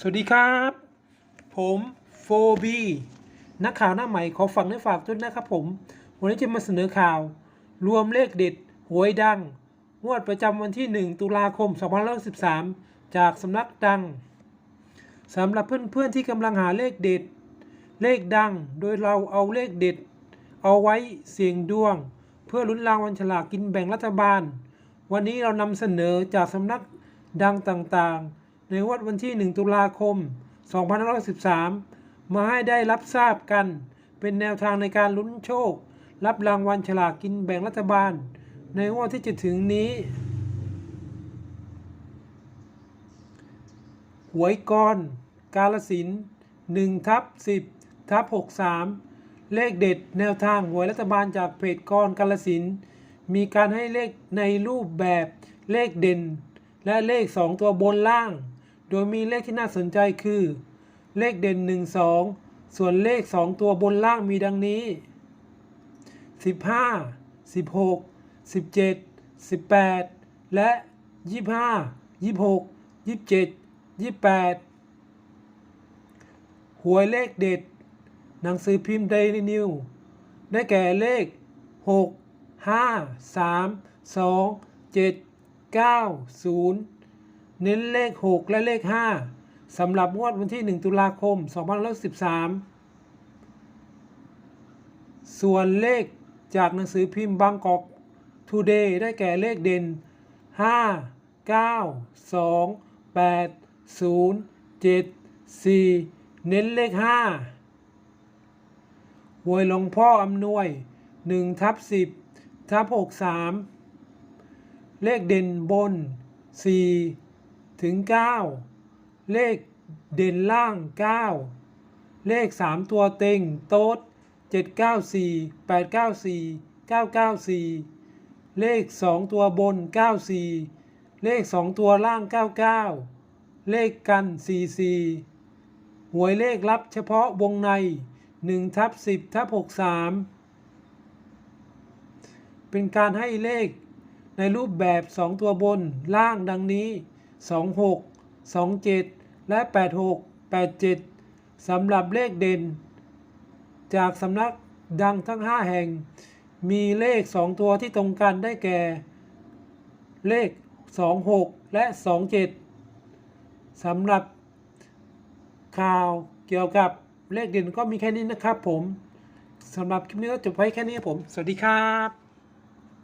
สวัสดีครับ ผมโฟบีนักข่าวหน้าใหม่ขอฝากเนื้อฝากด้วยนะครับผม วันนี้จะมาเสนอข่าว รวมเลขเด็ดหวยดังงวดประจำวันที่ 1 ตุลาคม 2513 จากสำนักดังสำหรับเพื่อนๆที่กำลังหาเลขเด็ด เลขดังโดยเราเอาเลขเด็ด เอาไว้เสี่ยงดวง เพื่อลุ้นรางวัลฉลากกินแบ่งรัฐบาล วันนี้เรานำเสนอจากสำนักดังต่างๆ ในงวดวันที่ 1 ตุลาคม 2513 มาให้ได้รับทราบกัน เป็นแนวทางในการลุ้นโชค รับรางวัลฉลากกินแบ่งรัฐบาล ในงวดที่จะถึงนี้ หวยกร กาลสิน1ทับ10ทับ63 เลขเด็ดแนวทางหวยรัฐบาลจากเพจกรกาลสินมีการให้เลขในรูปแบบเลขเด่น และเลข 2 ตัวบนล่าง โดยมีเลขที่น่าสนใจคือ เลขเด่น 1 2 ส่วนเลข 2 ตัวบนล่างมีดังนี้ 15 16 17 18 และ 25 26 27 28 หวยเลขเด็ด หนังสือพิมพ์เดลินิวได้แก่เลข 6 5 3 2 7 9 0 เน้นเลข 6 และเลข 5สำหรับงวดวันที่ 1 ตุลาคม 2513 ส่วนเลขจากหนังสือพิมพ์บางกอกทูเดย์ได้แก่เลขเด่น 5 9 2 8 0 7 4 เน้นเลข 5หวยหลวงพ่ออำนวย 1 ทับ 10 ทับ 63 เลขเด่นบน 4 ถึง 9 เลขเด่นล่าง 9 เลข 3 ตัวเต็งโต๊ด794 894 994 เลข 2 ตัวบน 94 เลข 2 ตัวล่าง 99 เลขกัน 44 หวยเลขลับเฉพาะวงใน1ทับ10ทับ63 เป็นการให้เลขในรูปแบบ 2 ตัวบนล่างดังนี้ 26 27 และ 86 87สำหรับเลขเด่น จากสำนักดังทั้ง 5 แห่ง มีเลข 2 ตัวที่ตรงกันได้แก่ เลข 26 และ 27สำหรับข่าวเกี่ยวกับเลขเด่นก็มีแค่นี้นะครับผมสำหรับคลิปนี้ก็จบไว้แค่นี้ผม สวัสดีครับ